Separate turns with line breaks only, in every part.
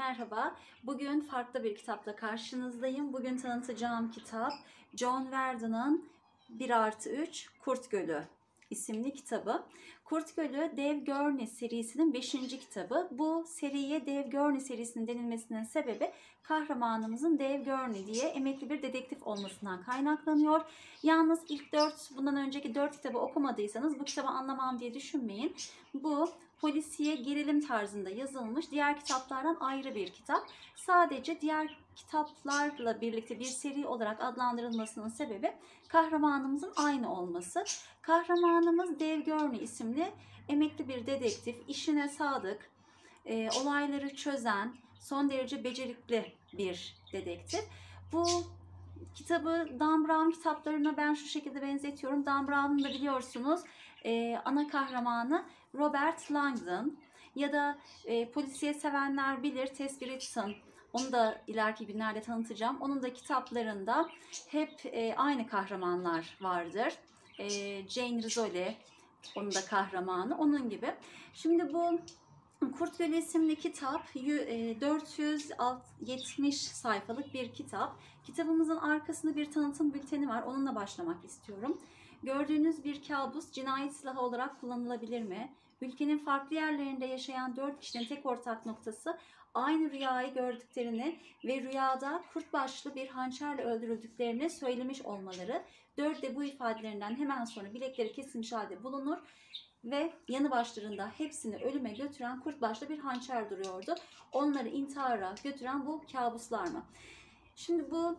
Merhaba. Bugün farklı bir kitapla karşınızdayım. Bugün tanıtacağım kitap John Verdon'ın 1 artı 3 Kurt Gölü isimli kitabı. Kurt Gölü Dev Gurney serisinin 5. kitabı. Bu seriye Dev Gurney serisinin denilmesinin sebebi kahramanımızın Dev Gurney diye emekli bir dedektif olmasından kaynaklanıyor. Yalnız ilk 4, bundan önceki 4 kitabı okumadıysanız bu kitabı anlamam diye düşünmeyin. Bu polisiye gerilim tarzında yazılmış diğer kitaplardan ayrı bir kitap. Sadece diğer kitaplarla birlikte bir seri olarak adlandırılmasının sebebi kahramanımızın aynı olması. Kahramanımız Dave Gurney isimli emekli bir dedektif, işine sadık, e, olayları çözen, son derece becerikli bir dedektif. Bu kitabı Dan Brown kitaplarına ben şu şekilde benzetiyorum. Dan Brown'un da biliyorsunuz e, ana kahramanı Robert Langdon ya da e, polisiye sevenler bilir Tess Bridgeton. Onu da ileriki günlerde tanıtacağım. Onun da kitaplarında hep e, aynı kahramanlar vardır. E, Jane Rizzoli, onun da kahramanı, onun gibi. Şimdi bu Kurt Gölü isimli kitap 470 sayfalık bir kitap. Kitabımızın arkasında bir tanıtım bülteni var. Onunla başlamak istiyorum. Gördüğünüz bir kabus cinayet silahı olarak kullanılabilir mi? Ülkenin farklı yerlerinde yaşayan dört kişinin tek ortak noktası aynı rüyayı gördüklerini ve rüyada kurt başlı bir hançerle öldürüldüklerini söylemiş olmaları. Dört de bu ifadelerinden hemen sonra bilekleri kesilmiş halde bulunur ve yanı başlarında hepsini ölüme götüren kurt başlı bir hançer duruyordu. Onları intihara götüren bu kabuslar mı? Şimdi bu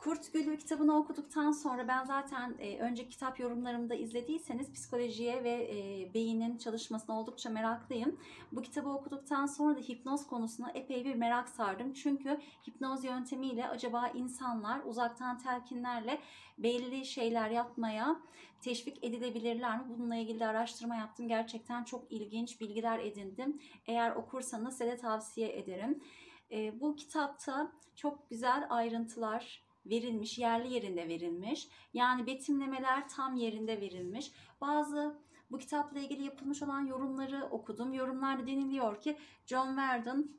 Kurt Gülü kitabını okuduktan sonra ben zaten e, önceki kitap yorumlarımda izlediyseniz psikolojiye ve e, beynin çalışmasına oldukça meraklıyım. Bu kitabı okuduktan sonra da hipnoz konusuna epey bir merak sardım. Çünkü hipnoz yöntemiyle acaba insanlar uzaktan telkinlerle belli şeyler yapmaya teşvik edilebilirler mi? Bununla ilgili de araştırma yaptım. Gerçekten çok ilginç bilgiler edindim. Eğer okursanız size de tavsiye ederim. E, bu kitapta çok güzel ayrıntılar verilmiş, yerli yerinde verilmiş. Yani betimlemeler tam yerinde verilmiş. Bazı bu kitapla ilgili yapılmış olan yorumları okudum. Yorumlarda deniliyor ki John Verdon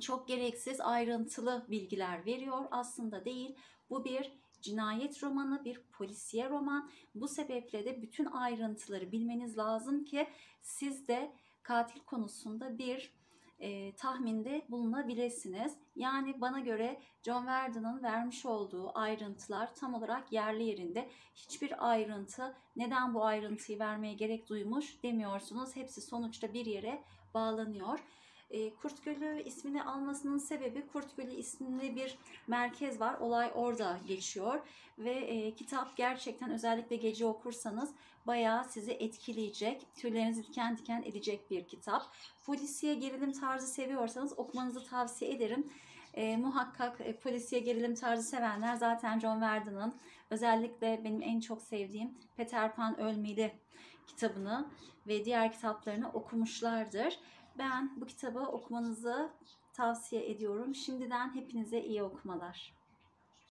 çok gereksiz ayrıntılı bilgiler veriyor. Aslında değil. Bu bir cinayet romanı, bir polisiye roman. Bu sebeple de bütün ayrıntıları bilmeniz lazım ki siz de katil konusunda bir e, tahminde bulunabilirsiniz. Yani bana göre John Verdon'ın vermiş olduğu ayrıntılar tam olarak yerli yerinde. Hiçbir ayrıntı neden bu ayrıntıyı vermeye gerek duymuş demiyorsunuz. Hepsi sonuçta bir yere bağlanıyor. E, Kurt Gölü ismini almasının sebebi Kurt Gölü isimli bir merkez var. Olay orada geçiyor ve e, kitap gerçekten özellikle gece okursanız bayağı sizi etkileyecek, tüylerinizi diken diken edecek bir kitap. Polisiye gerilim tarzı seviyorsanız okumanızı tavsiye ederim. E, muhakkak e, polisiye gerilim tarzı sevenler zaten John Verdon'ın özellikle benim en çok sevdiğim Peter Pan Ölmeli kitabını ve diğer kitaplarını okumuşlardır. Ben bu kitabı okumanızı tavsiye ediyorum. Şimdiden hepinize iyi okumalar.